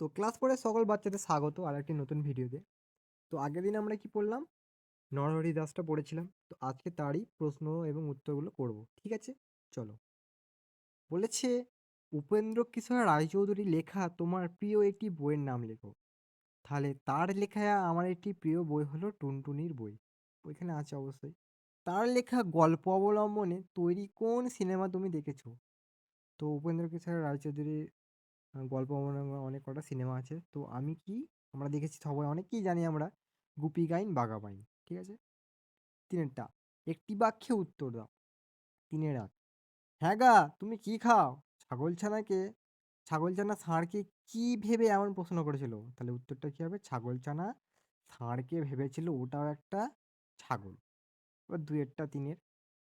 তো ক্লাস ফোরের সকল বাচ্চাদের স্বাগত আর একটি নতুন ভিডিওতে তো আগের দিন আমরা কি পড়লাম? নরহরি দাসটা পড়েছিলাম। তো আজকে তারই প্রশ্ন এবং উত্তরগুলো করব, ঠিক আছে? চলো। বলেছে, উপেন্দ্র কিশোর রায়চৌধুরী লেখা তোমার প্রিয় একটি বইয়ের নাম লেখো। তাহলে তার লেখা আমার একটি প্রিয় বই হলো টুনটুনির বই। ওইখানে আছে অবশ্যই। তার লেখা গল্প অবলম্বনে তৈরি কোন সিনেমা তুমি দেখেছ? তো উপেন্দ্র কিশোর রায়চৌধুরীর গল্প অনেক কটা সিনেমা আছে। তো আমি কি, আমরা দেখেছি সবাই, অনেকেই জানি আমরা, গুপি গাইন, বাঘা বাইন ঠিক আছে? তিনেরটা, একটি বাক্যে উত্তর দাও। তিনের এক হ্যাঁ গা, তুমি কি খাও? ছাগল ছানাকে, ছাগল ছানা ষাঁড়কে কি ভেবে এমন প্রশ্ন করেছিল? তাহলে উত্তরটা কি হবে? ছাগল ছানা ষাঁড়কে ভেবেছিল ওটাও একটা ছাগল। এবার দুয়েরটা, তিনের,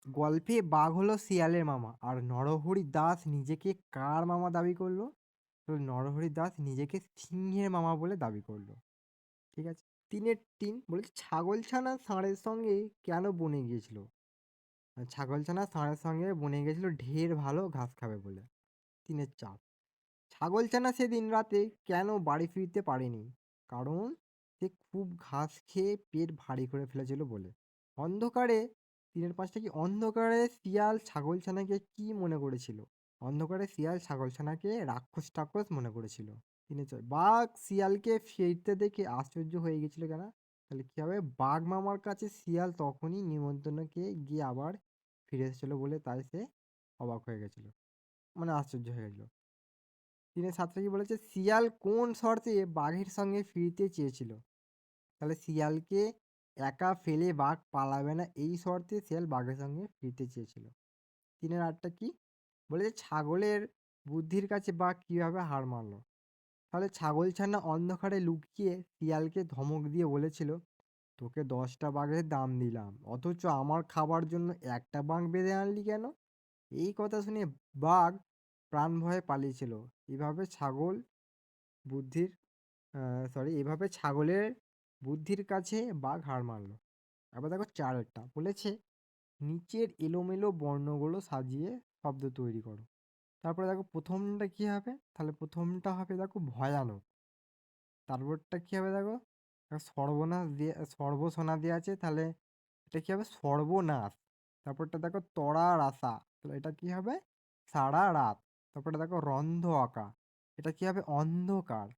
গল্পে বাঘ হলো শিয়ালের মামা, আর নরহরি দাস নিজেকে কার মামা দাবি করল? নরহরি দাস নিজেকে সিংহের মামা বলে দাবি করল। ঠিক আছে? তিনের তিন বলেছে, ছাগল ছানা ষাঁড়ের সঙ্গে কেন বনে গিয়েছিল? আর ছাগল ছানা ষাঁড়ের সঙ্গে বনে গিয়েছিল, ঢের ভালো ঘাস খাবে বলে। তিনের চার, ছাগল ছানা সেদিন রাতে কেন বাড়ি ফিরতে পারেনি? কারণ সে খুব ঘাস খেয়ে পেট ভারী করে ফেলেছিল বলে। অন্ধকারে, তিনের পাঁচটা কি, অন্ধকারে শিয়াল ছাগল ছানাকে কি মনে করেছিল? অন্ধকারে শিয়াল ছাগল ছানাকে রাক্ষস টাক্ষস মনে করেছিল। তিনে বাঘ শিয়ালকে ফিরতে দেখে আশ্চর্য হয়ে গেছিল কেন? তাহলে কী হবে? বাঘ মামার কাছে শিয়াল তখনই নিমন্ত্রণকে গিয়ে আবার ফিরে এসেছিল বলে তাই সে অবাক হয়ে গেছিল। মানে আশ্চর্য হয়ে গেছিল। তিনি সাতটা কি বলেছে, শিয়াল কোন শর্তে বাঘের সঙ্গে ফিরতে চেয়েছিল? তাহলে শিয়ালকে একা ফেলে বাঘ পালাবে না। এই শর্তে শিয়াল বাঘের সঙ্গে ফিরতে চেয়েছিল। তিনের আটটা কি? বলেছে ছাগলের বুদ্ধির কাছে বাঘ কীভাবে হার মানলো? তাহলে ছাগল ছানা অন্ধকারে লুকিয়ে শিয়ালকে ধমক দিয়ে বলেছিল, তোকে দশটা বাঘের দাম দিলাম, অথচ আমার খাবার জন্য একটা বাঘ বেঁধে আনলি কেন? এই কথা শুনে বাঘ প্রাণ ভয়ে পালিয়েছিল। এভাবে ছাগল বুদ্ধির সরি এভাবে ছাগলের বুদ্ধির কাছে বাঘ হার মানল। আবার দেখো চারেরটা বলেছে, নিচের এলোমেলো বর্ণগুলো সাজিয়ে শব্দ তৈরি করো। তারপরে দেখো প্রথমটা কী হবে? তাহলে প্রথমটা হবে দেখো ভয়ানক তারপরটা কী হবে দেখো? সর্বনাশ দিয়ে, সর্বসোনা দিয়ে আছে, তাহলে এটা কী হবে? সর্বনাশ। তারপরটা দেখো তড়া রাসা তাহলে এটা কী হবে? সারা রাত। তারপরটা দেখো রন্ধ আঁকা এটা কী হবে? অন্ধকার।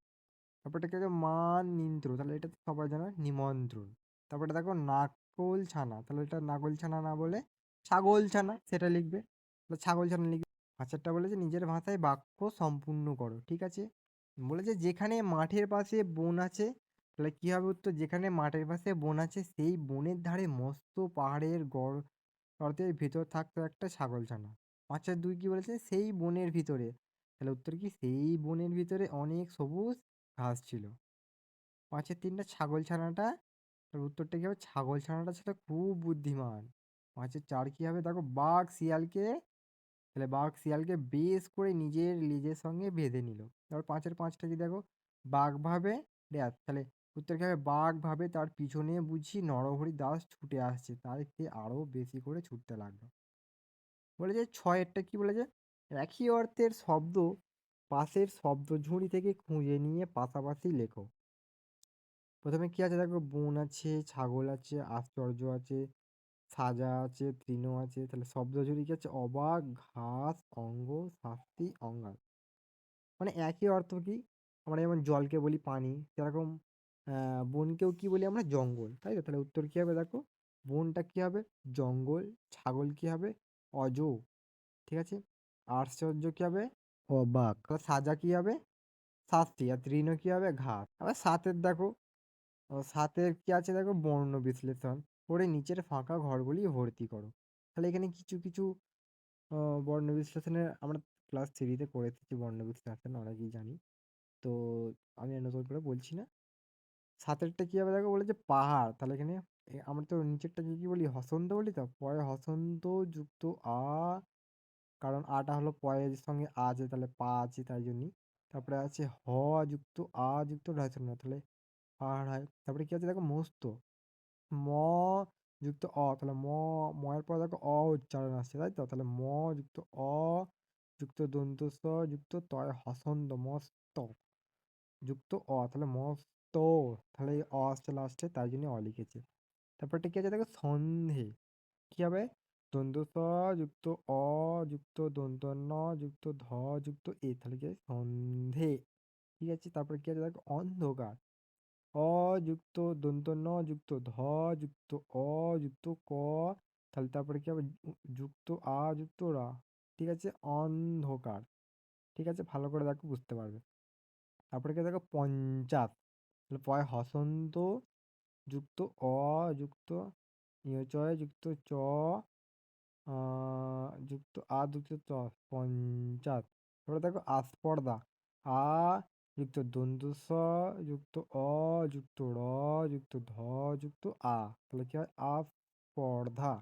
তারপরটা কী হবে? মান নিন্ত্র তাহলে এটা সবাই জানে নিমন্ত্রণ। তারপরে দেখো নাকল ছানা, তাহলে এটা নাগল ছানা না বলে ছাগল ছানা, সেটা লিখবে। তাহলে ছাগল ছানা লিখবে। পাঁচেরটা বলেছে নিজের ভাষায় বাক্য সম্পূর্ণ করো, ঠিক আছে? বলেছে যেখানে মাঠের পাশে বন আছে, তাহলে কী হবে উত্তর? যেখানে মাঠের পাশে বন আছে, সেই বনের ধারে মস্ত পাহাড়ের গড় গর্তের ভিতর থাকতো একটা ছাগল ছানা। পাঁচের দুই কী বলেছে? সেই বনের ভিতরে। তাহলে উত্তর কি? সেই বনের ভিতরে অনেক সবুজ ঘাস ছিল। পাঁচের তিনটা ছাগল ছানাটা তার উত্তরটা কী হবে? ছাগল ছানাটা ছিল খুব বুদ্ধিমান। পাঁচের চার কী হবে? দেখো, বাঘ, শিয়ালকে তাহলে বাঘ শিয়ালকে বেশ করে নিজের লেজের সঙ্গে বেঁধে নিল। তারপর পাঁচের পাঁচটা কি দেখো, বাঘ ভাবে ড্যাস তাহলে উত্তর কী হবে? বাঘ ভাবে তার পিছনে বুঝি নরহরি দাস ছুটে আসছে, তার সে আরও বেশি করে ছুটতে লাগল। বলেছে ছয়েরটা কি বলেছে একই অর্থের শব্দ পাশের শব্দ ঝুড়ি থেকে খুঁজে নিয়ে পাশাপাশি লেখো। প্রথমে কি আছে দেখো? বন আছে, ছাগল আছে, আশ্চর্য আছে সাজা আছে, তৃণ আছে, তাহলে শব্দ ঝুড়ি কি আছে অবাক ঘাস, অঙ্গ, শাস্তি, অঙ্গার। মানে একই অর্থ কি? আমরা যেমন জলকে বলি পানি, সেরকম বনকেও কি বলি আমরা? জঙ্গল, তাই তো? তাহলে উত্তর কী হবে দেখো? বনটা কী হবে? জঙ্গল, ছাগল কী হবে? অজ, ঠিক আছে? আশ্চর্য কী হবে? অবাক। তাহলে সাজা কী হবে? শাস্তি, আর তৃণ কী হবে? ঘাস। আবার সাতের দেখো সাতের কী আছে দেখো? বর্ণ বিশ্লেষণ। করে নিচের ফাঁকা ঘরগুলি ভর্তি করো। তাহলে এখানে কিছু কিছু বর্ণ বিশ্লেষণের আমরা ক্লাস থ্রিতে করে এসেছি বর্ণ বিশ্লেষণ, অনেকেই জানি। তো আমি নতুন করে বলছি না। সাতেরটা কী হবে দেখো বলেছে? পাহাড়। তাহলে এখানে আমরা তো নিচেরটা কী বলি? হসন্ত বলি তো? পরে হসন্ত যুক্ত আ, কারণ আটা হলো পয়ের সঙ্গে আ আছে তাহলে পা আছে তাই জন্যই। তারপরে আছে হ যুক্ত আ যুক্ত না তাহলে পাহাড় হয়। তারপরে কী আছে দেখো? মস্ত। ম যুক্ত অ, তাহলে ম ময়ের পর দেখো অ উচ্চারণ আসছে, তাই তো? তাহলে ম যুক্ত অ, যুক্ত দন্ত স যুক্ত তয় হসন্ত, মস্ত। যুক্ত অ, তাহলে মস্ত, তাহলে এই অ আসছে লাস্টে তাই জন্য অ লিখেছে। তারপরটা কি আছে দেখো? সন্ধে। কি হবে? দন্ত স যুক্ত অ, যুক্ত দন্ত ন যুক্ত ধ, যুক্ত এ, তাহলে কি সন্ধে। ঠিক আছে? তারপরে কি আছে দেখো? অন্ধকার। অ যুক্ত দন্ত ন যুক্ত ধ যুক্ত অ যুক্ত ক তাহলে তারপরে কি হবে যুক্ত আ যুক্ত রা ঠিক আছে অন্ধকার ঠিক আছে ভালো করে দেখো বুঝতে পারবে তারপরে কি দেখো পঞ্চাশ তাহলে পয় হসন্ত যুক্ত অ যুক্ত ইয়চয় যুক্ত চ যুক্ত আ যুক্ত চ পঞ্চাশ তারপরে দেখো আস্পর্দা আ যুক্ত দন্তু স, যুক্ত অ, যুক্ত র, যুক্ত ধ, যুক্ত আ। তাহলে কি হয়? আ পর্ধা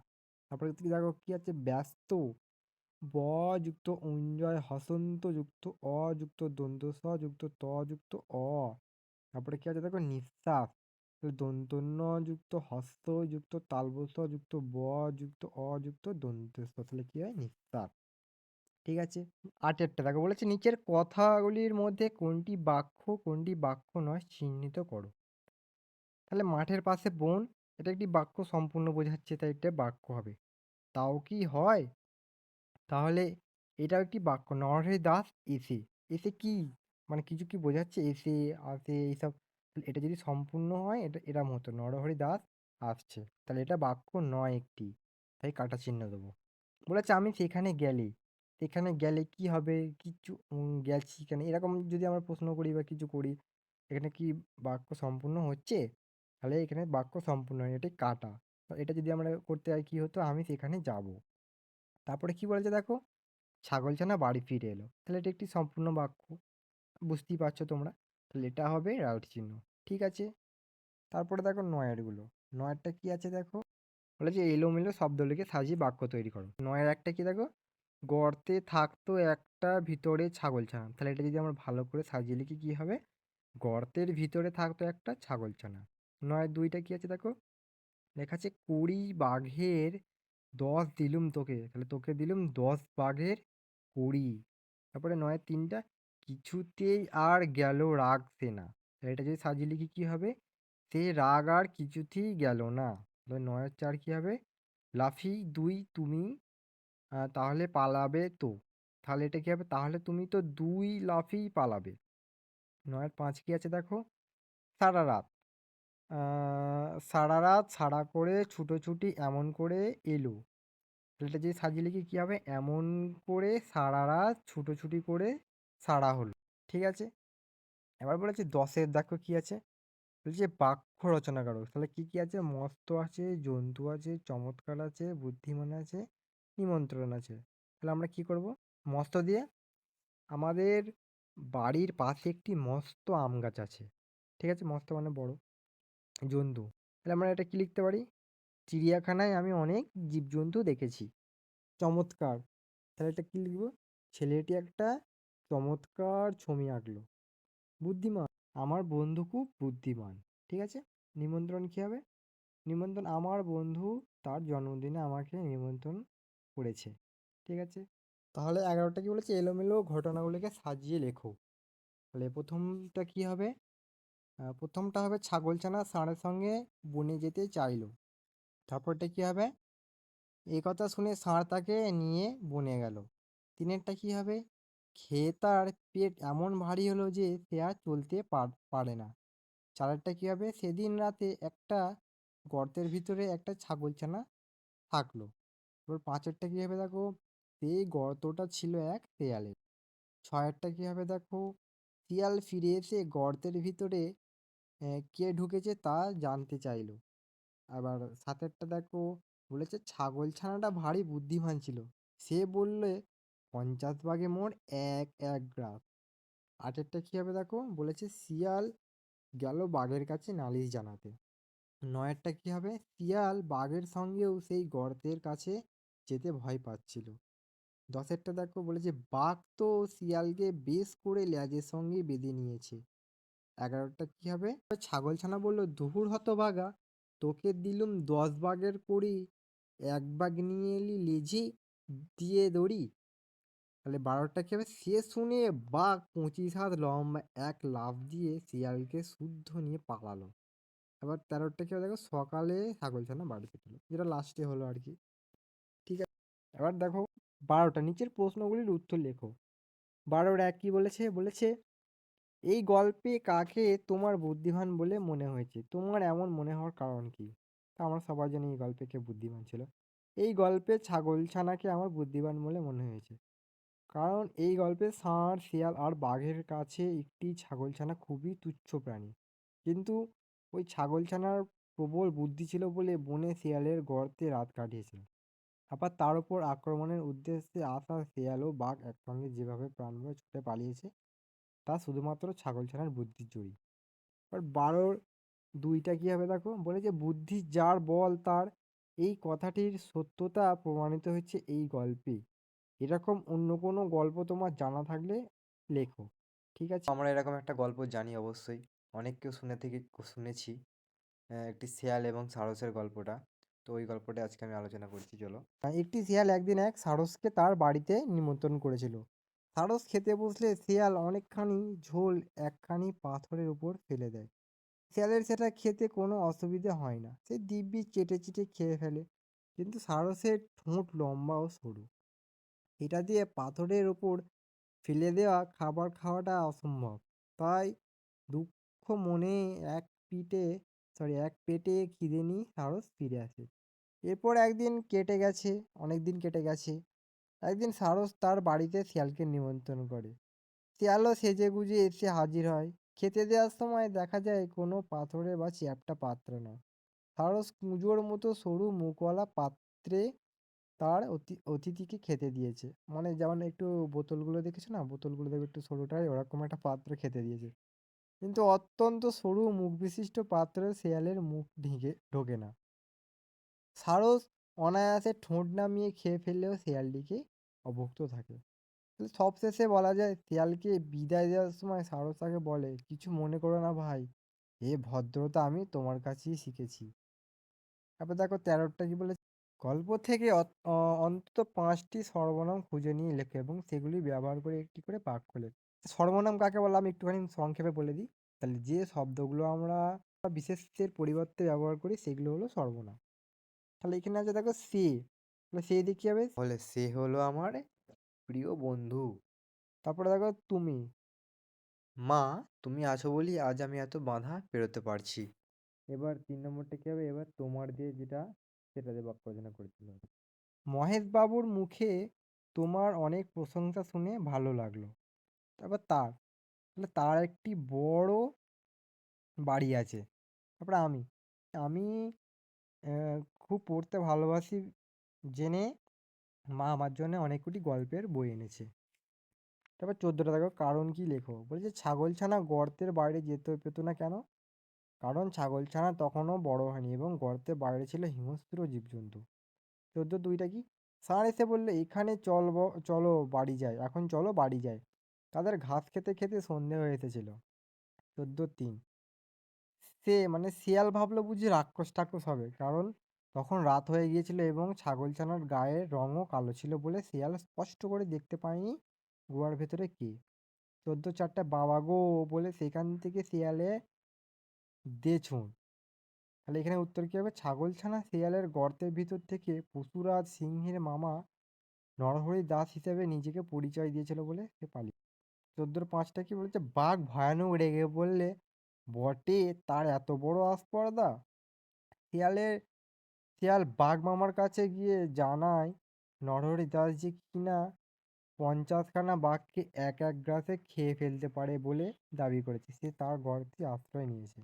তারপরে দেখো? কি আছে? ব্যস্ত। ব, যুক্ত উঞ্জয় হসন্ত, যুক্ত অ, যুক্ত দন্ত স, যুক্ত ত, যুক্ত অ। তারপরে কি আছে? দেখো, নিঃশ্বাস। দন্তন্য যুক্ত হস্ত, যুক্ত তালবস যুক্ত ব, যুক্ত অ, যুক্ত দন্তস্ব তাহলে কি হয়? নিঃশ্বাস। ঠিক আছে? আটেরটা। দেখো বলেছে, নিচের কথাগুলির মধ্যে কোনটি বাক্য কোনটি বাক্য নয়, চিহ্নিত করো। তাহলে মাঠের পাশে বন, এটা একটি বাক্য সম্পূর্ণ বোঝাচ্ছে, তাই এটা বাক্য হবে। তাও কি হয়? তাহলে এটাও একটি বাক্য নরহরি দাস এসে এসে কি? মানে কিছু কি বোঝাচ্ছে? এসে, আসে, এইসব। এটা যদি সম্পূর্ণ হয়, এটা এরম হতো নরহরি দাস আসছে। তাহলে এটা বাক্য নয় একটি। তাই কাটা চিহ্ন দেবো। বলেছে, আমি সেখানে গেলে সেখানে গেলে কি হবে? কিছু গেছি কেন? এরকম যদি আমরা প্রশ্ন করি বা কিছু করি, এখানে কি বাক্য সম্পূর্ণ হচ্ছে? তাহলে এখানে বাক্য সম্পূর্ণ হয় এটাই কাটা। এটা যদি আমরা করতে হয় কি হতো? আমি সেখানে যাব। তারপরে কি বলেছে দেখো? ছাগলছানা বাড়ি ফিরে এলো। তাহলে এটা একটি সম্পূর্ণ বাক্য। বুঝতেই পারছ তোমরা? তাহলে এটা হবে রাউট চিহ্ন। ঠিক আছে? তারপরে দেখো নয়েরগুলো। নয়েরটা কি আছে দেখো? বলেছে এলোমেলো শব্দ লিখে সাজিয়ে বাক্য তৈরি করো। নয়ের একটা কি দেখো? গর্তে থাকতো একটা ভিতরে ছাগলছানা তাহলে এটা যদি আমরা ভালো করে সাজিয়ে লিখি কি হবে? গর্তের ভিতরে থাকতো একটা ছাগলছানা নয়, দুইটা কি আছে দেখো? লেখা আছে কুড়ি বাঘের দশ দিলুম তোকে। তাহলে তোকে দিলুম দশ বাঘের কুড়ি। তারপরে নয়, তিনটা, কিছুতেই আর গেল রাগ সে না। তাহলে এটা যদি সাজিয়ে লিখি কি হবে? সে রাগ আর কিছুতেই গেল না। তাহলে নয়ের চার কি হবে? লাফি দুই, তুমি আহ, তাহলে পালাবে তো। তাহলে এটা কি হবে? তাহলে তুমি তো দুই লাফি পালাবে। নয়ের পাঁচ কি আছে দেখো? সারা রাত। আহ, সারা রাত সাড়া করে ছুটোছুটি এমন করে এলো। এটা যদি সাজিয়ে লিখি কী হবে? এমন করে সারা রাত ছুটোছুটি করে সারা হলো। ঠিক আছে? এবার বলেছে দশের দেখো কি আছে? বলছে বাক্য রচনা করো। তাহলে কি কি আছে? মস্ত আছে জন্তু আছে চমৎকার আছে বুদ্ধিমান আছে নিমন্ত্রণ আছে। তাহলে আমরা কি করব? মস্ত দিয়ে আমাদের বাড়ির পাশে একটি মস্ত আম গাছ আছে। ঠিক আছে? মস্ত মানে বড়। জন্তু। তাহলে আমরা এটা কি লিখতে পারি? চিড়িয়াখানায় আমি অনেক জীবজন্তু দেখেছি। চমৎকার। তাহলে এটা কি লিখব? ছেলেটি একটা চমৎকার ছবি আঁকলো। বুদ্ধিমান। আমার বন্ধু খুব বুদ্ধিমান। ঠিক আছে? নিমন্ত্রণ কী হবে? নিমন্ত্রণ, আমার বন্ধু তার জন্মদিনে আমাকে নিমন্ত্রণ করেছে ঠিক আছে? তাহলে এগারোটা কি বলেছে? এলোমেলো ঘটনাগুলিকে সাজিয়ে লেখো। তাহলে প্রথমটা কি হবে? প্রথমটা হবে ছাগলছানা ষাঁড়ের সঙ্গে বনে যেতে চাইলো। তারপরটা কি হবে? এই কথা শুনে ষাঁড় তাকে নিয়ে বনে গেল। তিনেরটা কি হবে? খেয়ে তার পেট এমন ভারী হলো যে সে আর চলতে পার- পারে না। চারেরটা কি হবে? সেদিন রাতে একটা গর্তের ভিতরে একটা ছাগলছানা থাকল। এবার পাঁচেরটা কী হবে দেখো? সেই গর্তটা ছিল এক শেয়ালের ছয়েরটা কী হবে দেখো? শিয়াল ফিরে এসে গর্তের ভিতরে কে ঢুকেছে তা জানতে চাইলো। আবার সাতেরটা দেখো, বলেছে ছাগল ছানাটা ভারী বুদ্ধিমান ছিল। সে বললে, পঞ্চাশ ভাগে মোর এক এক গ্রাস আটেরটা কী হবে দেখো? বলেছে, শিয়াল গেল বাঘের কাছে নালিশ জানাতে। নয়েরটা কী হবে? শিয়াল বাঘের সঙ্গেও সেই গর্তের কাছে যেতে ভয় পাচ্ছিল। দশেরটা দেখো বলেছে বাঘ তো শিয়ালকে বেশ করে ল্যাজের সঙ্গে বেঁধে নিয়েছে। এগারোটা কী হবে? ছাগলছানা বলল দুহুর হতভাগা, তোকে দিলুম দশ বাঘের কড়ি। এক বাঘ নিয়ে এলি লেজে দিয়ে দড়ি। তাহলে বারোটা কি হবে? সে শুনে বাঘ পঁচিশ হাত লম্বা এক লাফ দিয়ে শিয়ালকে শুদ্ধ নিয়ে পালালো। এবার তেরোটা কি হবে? দেখো, সকালে ছাগলছানা বাড়ি ফিরলো, যেটা লাস্টে হলো আর কি। ঠিক আছে? এবার দেখো বারোটা, নিচের প্রশ্নগুলির উত্তর লেখো। বারোর এক কি বলেছে? বলেছে, এই গল্পে কাকে তোমার বুদ্ধিমান বলে মনে হয়েছে? তোমার এমন মনে হওয়ার কারণ কি? তা আমার সবাই জানি এই গল্পে কে বুদ্ধিমান ছিল। এই গল্পে ছাগল ছানাকে আমার বুদ্ধিমান বলে মনে হয়েছে। কারণ এই গল্পে ষাঁড়, শিয়াল আর বাঘের কাছে একটি ছাগল ছানা খুবই তুচ্ছ প্রাণী। কিন্তু ওই ছাগল ছানার প্রবল বুদ্ধি ছিল বলে বনে শিয়ালের গর্তে রাত কাটিয়েছিল। আবার তার উপর আক্রমণের উদ্দেশ্যে আসা শিয়াল ও বাঘ একসঙ্গে যেভাবে প্রাণভয়ে ছুটে পালিয়েছে, তা শুধুমাত্র ছাগল ছাগলছানার বুদ্ধির জয়ী এবার বারোর দুইটা কী হবে দেখো? বলে যে বুদ্ধি যার বল তার, এই কথাটির সত্যতা প্রমাণিত হচ্ছে এই গল্পে। এরকম অন্য কোনো গল্প তোমার জানা থাকলে লেখো, ঠিক আছে? আমরা এরকম একটা গল্প জানি অবশ্যই। অনেককেও শুনে থেকে শুনেছি একটি শেয়াল এবং সারসের গল্পটা। তো ওই গল্পটা আজকে আমি আলোচনা করছি, চলো। একটি শিয়াল একদিন এক সারসকে তার বাড়িতে নিমন্ত্রণ করেছিল। সারস খেতে বসলে শিয়াল অনেকখানি ঝোল, একখানি পাথরের উপর ফেলে দেয়। শিয়ালের সেটা খেতে কোনো অসুবিধে হয় না। সে দিব্যি চেটে চিটে খেয়ে ফেলে। কিন্তু সারসের ঠোঁট লম্বা ও সরু। এটা দিয়ে পাথরের ওপর ফেলে দেওয়া খাবার খাওয়াটা অসম্ভব। তাই দুঃখ মনে এক পিঠে সরি, এক পেটে খিদে নিয়ে সারস ফিরে আসে। এরপর একদিন কেটে গেছে অনেক দিন কেটে গেছে। একদিন সারস তার বাড়িতে শিয়ালকে নিমন্ত্রণ করে। শিয়ালও সেজে গুজে এসে হাজির হয়। খেতে দেওয়ার সময় দেখা যায় কোনো পাথরে বা চ্যাপ্টা পাত্র নয় সারস কুঁজোর মতো সরু মুখওয়ালা পাত্রে তার অতি, অতিথিকে খেতে দিয়েছে। মানে যেমন একটু বোতলগুলো দেখেছ না? বোতলগুলো দেখবে একটু সরুটাই, ওরকম একটা পাত্র খেতে দিয়েছে। কিন্তু অত্যন্ত সরু মুখ বিশিষ্ট পাত্রে শেয়ালের মুখ ঢেকে, ঢোকে না। সারস অনায়াসে ঠোঁট নামিয়ে খেয়ে ফেললেও শেয়ালটিকে অভুক্ত থাকে। সবশেষে বলা যায়, শিয়ালকে বিদায় দেওয়ার সময় সারস তাকে বলে, কিছু মনে করো না ভাই, এ ভদ্রতা আমি তোমার কাছেই শিখেছি। তারপর দেখো তেরোটা কি বলে গল্প থেকে অন্তত পাঁচটি সর্বনাম খুঁজে নিয়ে লেখো এবং সেগুলি ব্যবহার করে একটি করে বাক্য লেখো। সর্বনাম কাকে বলে আমি একটুখানি সংক্ষেপে বলে দিই। তাহলে যে শব্দগুলো আমরা বিশেষের পরিবর্তে ব্যবহার করি সেগুলো হলো সর্বনাম। তাহলে এখানে আছে দেখো সে। তাহলে সে দিয়ে কি হবে? বলে সে হলো আমার প্রিয় বন্ধু। তারপরে দেখো তুমি। মা, তুমি আছো বলি আজ আমি এত বাধা পেরোতে পারছি। এবার তিন নম্বরটা কী হবে? এবার তোমার দিয়ে যেটা, সেটা দিয়ে বাক্য রচনা করেছিল। মহেশ বাবুর মুখে তোমার অনেক প্রশংসা শুনে ভালো লাগল। তারপর তার, তাহলে তার একটি বড় বাড়ি আছে। তারপরে আমি আমি খুব পড়তে ভালোবাসি জেনে মা আমার জন্য অনেকগুলি গল্পের বই এনেছে। তারপর চোদ্দোটা দেখো, কারণ কি লেখো? বলছে, ছাগলছানা গর্তের বাইরে যেতে পেতো না কেন? কারণ ছাগলছানা তখনও বড় হয়নি এবং গর্তের বাইরে ছিল হিংস্র জীবজন্তু। চোদ্দ দুইটা কি? ষাঁড় এসে বললে, এখানে চল চলো বাড়ি যাই, এখন চলো বাড়ি যাই। তাদের ঘাস খেতে খেতে সন্ধে হয়ে এসেছিল। চোদ্দ তিন। সে মানে শিয়াল ভাবলো বুঝি রাক্ষস টাক্ষস হবে। কারণ তখন রাত হয়ে গিয়েছিল এবং ছাগলছানার গায়ের রঙও কালো ছিল বলে শিয়াল স্পষ্ট করে দেখতে পায়নি গুহার ভেতরে কে। চোদ্দ চারটা বাবা গো বলে সেখান থেকে শিয়ালে দে ছুঁড় তাহলে এখানে উত্তর কী হবে? ছাগলছানা শিয়ালের গর্তের ভিতর থেকে পশুরাজ সিংহের মামা নরহরি দাস হিসেবে নিজেকে পরিচয় দিয়েছিল বলে সে পালিয়ে চোদ্দোর পাঁচটা কি বলেছে? বাঘ ভয়ানক রেগে বললে, বটে, তার এত বড় আস্পর্ধা? শিয়ালের, শিয়াল বাঘ মামার কাছে গিয়ে জানায়, নরহরি দাস যে কিনা পঞ্চাশখানা বাঘকে এক এক গ্রাসে খেয়ে ফেলতে পারে বলে দাবি করেছে। সে তার গর্তে আশ্রয় নিয়েছে।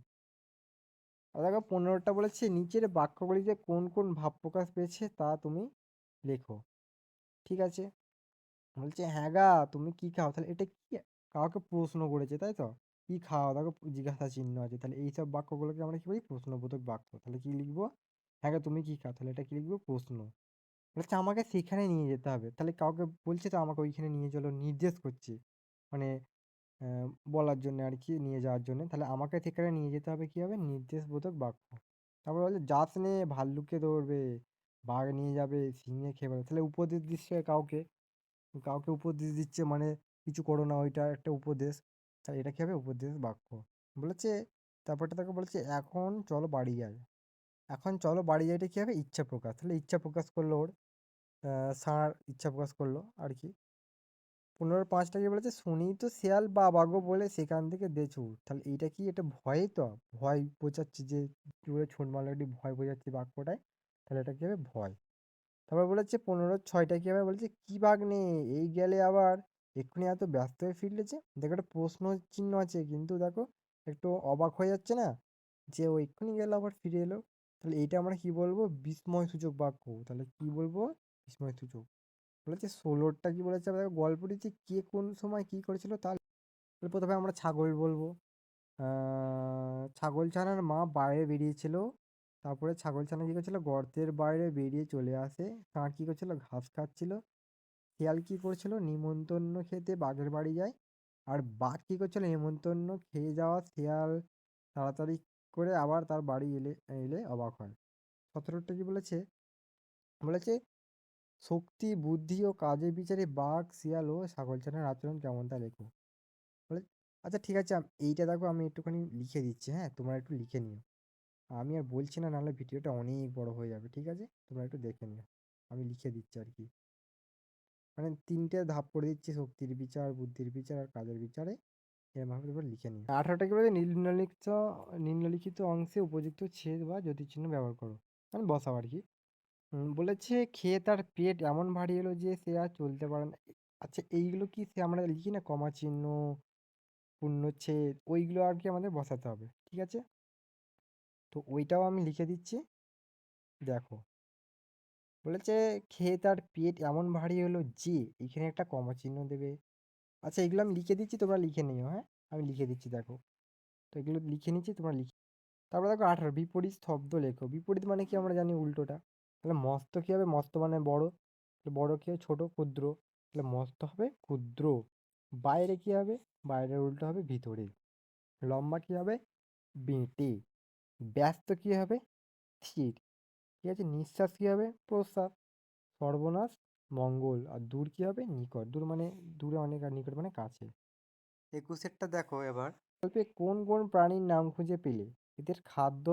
দেখো, পনেরোটা বলেছে, নিচের বাক্যগুলিতে কোন কোন ভাব প্রকাশ পেয়েছে তা তুমি লেখো। ঠিক আছে? বলছে হ্যাঁ গা, তুমি কি খাও? তাহলে এটা কি কাউকে প্রশ্ন করেছে, তাই তো? কি খাও? দেখো জিজ্ঞাসা চিহ্ন আছে। তাহলে এইসব বাক্যগুলোকে আমরা কি বলি? প্রশ্নবোধক বাক্য। তাহলে কি লিখব? হ্যাঁ গা, তুমি কি খাও? তাহলে এটা কি লিখব? প্রশ্ন। বলছে আমাকে সেখানে নিয়ে যেতে হবে। তাহলে কাউকে বলছে তো আমাকে ওইখানে নিয়ে চলো, নির্দেশ করছে। মানে বলার জন্য আর কি, নিয়ে যাওয়ার জন্য। তাহলে আমাকে সেখানে নিয়ে যেতে হবে কি হবে? নির্দেশবোধক বাক্য। তারপর বলছে যাস নে, ভাল্লুককে ধরবে, বাঘ নিয়ে যাবে, সিংহে খেয়ে ফেলবে তাহলে উপদেশ দিচ্ছে কাউকে। কাউকে উপদেশ দিচ্ছে মানে কিছু করো না, ওইটা একটা উপদেশ। তাহলে এটা কী হবে? উপদেশ বাক্য। বলেছে, তারপরটা তাকে বলেছে, এখন চলো বাড়ি যাই। এখন চলো বাড়ি যাইটা কী হবে? ইচ্ছা প্রকাশ। তাহলে ইচ্ছা প্রকাশ করল ওর ষাঁড় ইচ্ছা প্রকাশ করল আর কি। পনেরো পাঁচটা কি বলেছে, শুনি তো শেয়াল বাবা গো বলে সেখান থেকে দে তাহলে এইটা কি? এটা ভয়ই তো? ভয় বোঝাচ্ছে যে ছুট মারলে ভয় বোঝাচ্ছে বাক্যটায়। তাহলে এটা কী হবে? ভয়। তারপর বলেছে, পনেরো ছয়টা কী? হবে বলেছে, কী বাঘ নে এই গেলে আবার এক্ষুনি এত ব্যস্ত হয়ে ফিরলেছে? দেখো একটা প্রশ্ন চিহ্ন আছে, কিন্তু দেখো একটু অবাক হয়ে যাচ্ছে না? যে ও এক্ষুনি গেল আবার ফিরে এলো? তাহলে এইটা আমরা কি বলব? বিস্ময় সূচক বাক্য। তাহলে কি বলব? বিস্ময় সূচক। বলেছে ষোলোরটা কি বলেছে? দেখো গল্পটিতে কে কোন সময় কি করেছিল তাহলে প্রথমে আমরা ছাগল বলব। ছাগল ছানার মা বাইরে বেরিয়েছিল। তারপরে ছাগল ছানা কী করছিল? গর্তের বাইরে বেরিয়ে চলে আসে। ষাঁড় কী করছিল? ঘাস খাচ্ছিল। শিয়াল কী করছিল? নিমন্ত্রণ খেতে বাঘের বাড়ি যায়। আর বাঘ কী করছিল? নিমন্ত্রণ খেয়ে যাওয়া শিয়াল তাড়াতাড়ি করে আবার তার বাড়ি এলে এলে অবাক হয়। সতেরোটা কি বলেছে? বলেছে, শক্তি, বুদ্ধি ও কাজের বিচারে বাঘ, শিয়াল ও ছাগলছানার আচরণ কেমন তা লেখো। বলে আচ্ছা ঠিক আছে, এইটা দেখো, আমি একটুখানি লিখে দিচ্ছি হ্যাঁ তোমরা একটু লিখে নিও। আমি আর বলছি না, নাহলে ভিডিওটা অনেক বড় হয়ে যাবে, ঠিক আছে? তোমরা একটু দেখে নিও। আমি লিখে দিচ্ছি আর কি। মানে তিনটে ধাপ করে দিচ্ছি, শক্তির বিচার, বুদ্ধির বিচার আর কাজের বিচারে। এরমভাবে তোমরা লিখে নিও। আঠারোটা কি বলে? নিম্নলিখিত নিম্নলিখিত অংশে উপযুক্ত ছেদ বা জ্যোতিচিহ্ন ব্যবহার করো। মানে বসাও আর কি। বলেছে খেয়ে তার পেট এমন ভারী এলো যে সে আর চলতে পারে না। আচ্ছা এইগুলো কি সে আমরা লিখি না? কমা চিহ্ন পূর্ণচ্ছেদ ওইগুলো আর কি আমাদের বসাতে হবে, ঠিক আছে? তো ওইটাও আমি লিখে দিচ্ছি। দেখো। বলেছে খেয়ে তার পেট এমন ভারী হলো যে, এখানে একটা কমা চিহ্ন দেবে। আচ্ছা এগুলো আমি লিখে দিচ্ছি, তোমরা লিখে নিও হ্যাঁ? আমি লিখে দিচ্ছি, দেখো। তো এগুলো লিখে নিচ্ছি, তোমরা লিখে তারপর দেখো, আঠারো, বিপরীত শব্দ লেখো। বিপরীত মানে কি আমরা জানি উল্টোটা? তাহলে মস্ত কী হবে? মস্ত মানে বড়। বড় কী হবে? ছোটো, ক্ষুদ্র। তাহলে মস্ত হবে ক্ষুদ্র। বাইরে কী হবে? বাইরের উল্টো হবে ভিতরে। লম্বা কী হবে? বেঁটে। ব্যস্ত কী হবে? স্থির। ঠিক আছে? নিঃশ্বাস কী হবে? প্রশ্বাস সর্বনাশ মঙ্গল। আর দূর কী হবে? নিকট। দূর মানে দূরে অনেক আর নিকট মানে কাছে। একুশেরটা দেখো এবার। গল্পে কোন কোন প্রাণীর নাম খুঁজে পেলে? এদের খাদ্য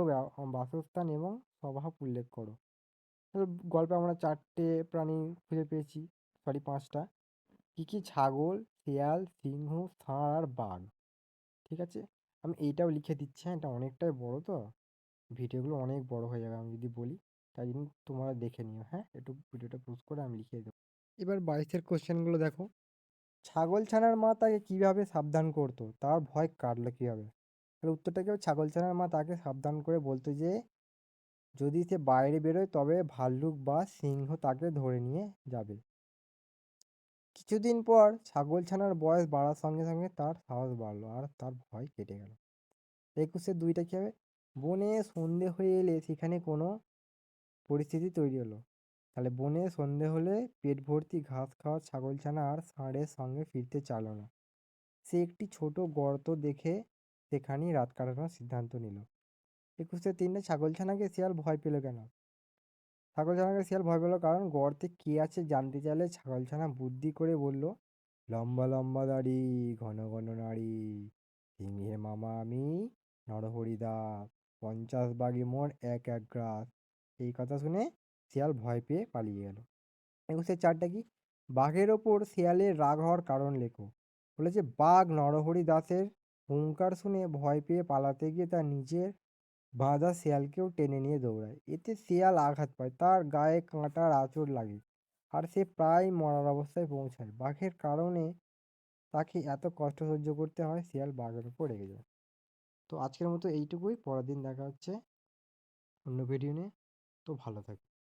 বাসস্থান এবং স্বভাব উল্লেখ করো। গল্পে আমরা চারটে প্রাণী খুঁজে পেয়েছি। সরি পাঁচটা। কী কী? ছাগল শিয়াল সিংহ ষাঁড় আর বাঘ। ঠিক আছে? আমি এইটাও লিখে দিচ্ছি হ্যাঁ এটা অনেকটাই বড় তো। ভিডিওগুলো অনেক বড় হয়ে যাবে আমি যদি বলি, তাই জন্য তোমরা দেখে নিও হ্যাঁ? একটু ভিডিওটা পোস্ট করে আমি লিখে দেবো। এবার বাইশের কোশ্চেনগুলো দেখো। ছাগল ছানার মা তাকে কীভাবে সাবধান করতো? তার ভয় কাটলো কীভাবে? তাহলে উত্তরটা কি ছাগল ছানার মা তাকে সাবধান করে বলতো যে, যদি সে বাইরে বেরোয়, তবে ভাল্লুক বা সিংহ তাকে ধরে নিয়ে যাবে। কিছুদিন পর ছাগলছানার বয়স বাড়ার সঙ্গে সঙ্গে তার সাহস বাড়লো আর তার ভয় কেটে গেল। একুশের দুইটা কী হবে বনে সন্ধে হয়ে এলে সেখানে কোনো পরিস্থিতি তৈরি হলো। তাহলে বনে সন্ধে হলে পেট ভর্তি ঘাস খাওয়া ছাগলছানা আর ষাঁড়ের সঙ্গে ফিরতে চালো না। সে একটি ছোট গর্ত দেখে সেখানেই রাত কাটানোর সিদ্ধান্ত নিল। একুশে তিনটে ছাগলছানাকে শিয়াল ভয় পেল কেন? ছাগলছানাকে শিয়াল ভয় পেল কারণ গর্তে কে আছে জানতে চাইলে ছাগলছানা বুদ্ধি করে বলল, লম্বা লম্বা দাড়ি, ঘন ঘন নাড়ি, সিংহের মামা আমি, নরহরি দাস পঞ্চাশ বাঘে মোর এক এক গ্রাস। এই কথা শুনে শিয়াল ভয় পেয়ে পালিয়ে গেল। একুশে চারটা কি? বাঘের ওপর শিয়ালের রাগ হওয়ার কারণ লেখো। বলেছে, বাঘ নরহরি দাসের হুঙ্কার শুনে ভয় পেয়ে পালাতে গিয়ে তার নিজের বাঁধা শিয়ালকেও টেনে নিয়ে দৌড়ায়। এতে শিয়াল আঘাত পায়, তার গায়ে কাঁটার আঁচড় লাগে আর সে প্রায় মরার অবস্থায় পৌঁছায়। বাঘের কারণে তাকে এত কষ্ট সহ্য করতে হয়, শিয়াল বাঘের উপর রেগে যায়। তো আজকের মতো এইটুকুই, পরের দিন দেখা হচ্ছে অন্য ভিডিও নিয়ে। তো ভালো থাকে।